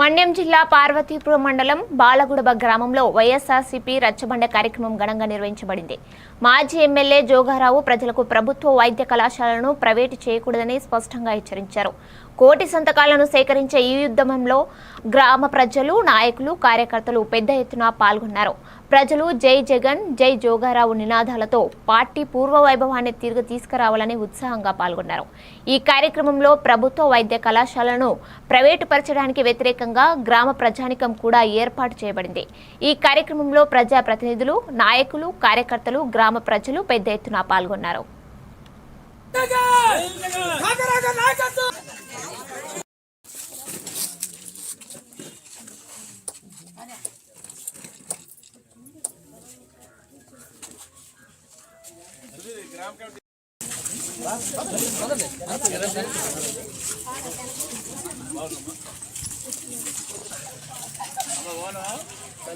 మన్యం జిల్లా పార్వతీపురం మండలం బాలగుడబ గ్రామంలో వైఎస్ఆర్సీపీ రచ్చబండ కార్యక్రమం ఘనంగా నిర్వహించబడింది. మాజీ ఎమ్మెల్యే జోగారావు ప్రజలకు ప్రభుత్వ వైద్య కళాశాలను ప్రైవేటు చేయకూడదని స్పష్టంగా హెచ్చరించారు. కోటి సంతకాలను సేకరించే ఈ ఉద్యమంలో గ్రామ ప్రజలు నాయకులు కార్యకర్తలు పెద్ద ఎత్తున పాల్గొన్నారు. ప్రజలు జై జగన్ జై జోగారావు నినాదాలతో పార్టీ పూర్వ వైభవాన్ని తిరిగి తీసుకురావాలని ఉత్సాహంగా పాల్గొన్నారు. ఈ కార్యక్రమంలో ప్రభుత్వ వైద్య కళాశాలను ప్రైవేటుపరచడానికి వ్యతిరేకంగా గ్రామ ప్రజానికం కూడా ఏర్పాటు చేయబడింది. ఈ కార్యక్రమంలో ప్రజా ప్రతినిధులు నాయకులు కార్యకర్తలు గ్రామ ప్రజలు పెద్ద ఎత్తున పాల్గొన్నారు.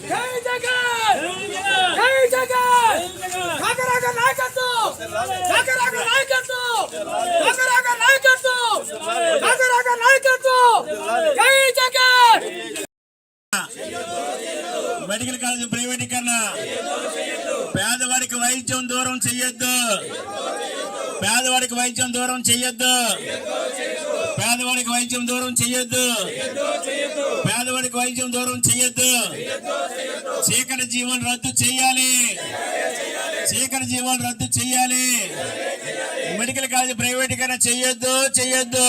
జై జగన్ జై జగన్ కాకరాక నాయకత్వం కాకరాక నాయకత్వం కాకరాక నాయకత్వం కాకరాక నాయకత్వం జై జగన్ మెడికల్ కాలేజ్ ప్రైవేటీకరణ వైద్యం దూరం చెయ్యొద్దు. పేదవాడికి వైద్యం దూరం చెయ్యొద్దు. పేదవాడికి వైద్యం దూరం చెయ్యొద్దు. పేదవాడికి వైద్యం దూరం చెయ్యొద్దు. చీకటి జీవన రద్దు చెయ్యాలి. చీకటి జీవన రద్దు చెయ్యాలి. మెడికల్ కాలేజ్ ప్రైవేటీకరణ చెయ్యొద్దు చెయ్యొద్దు.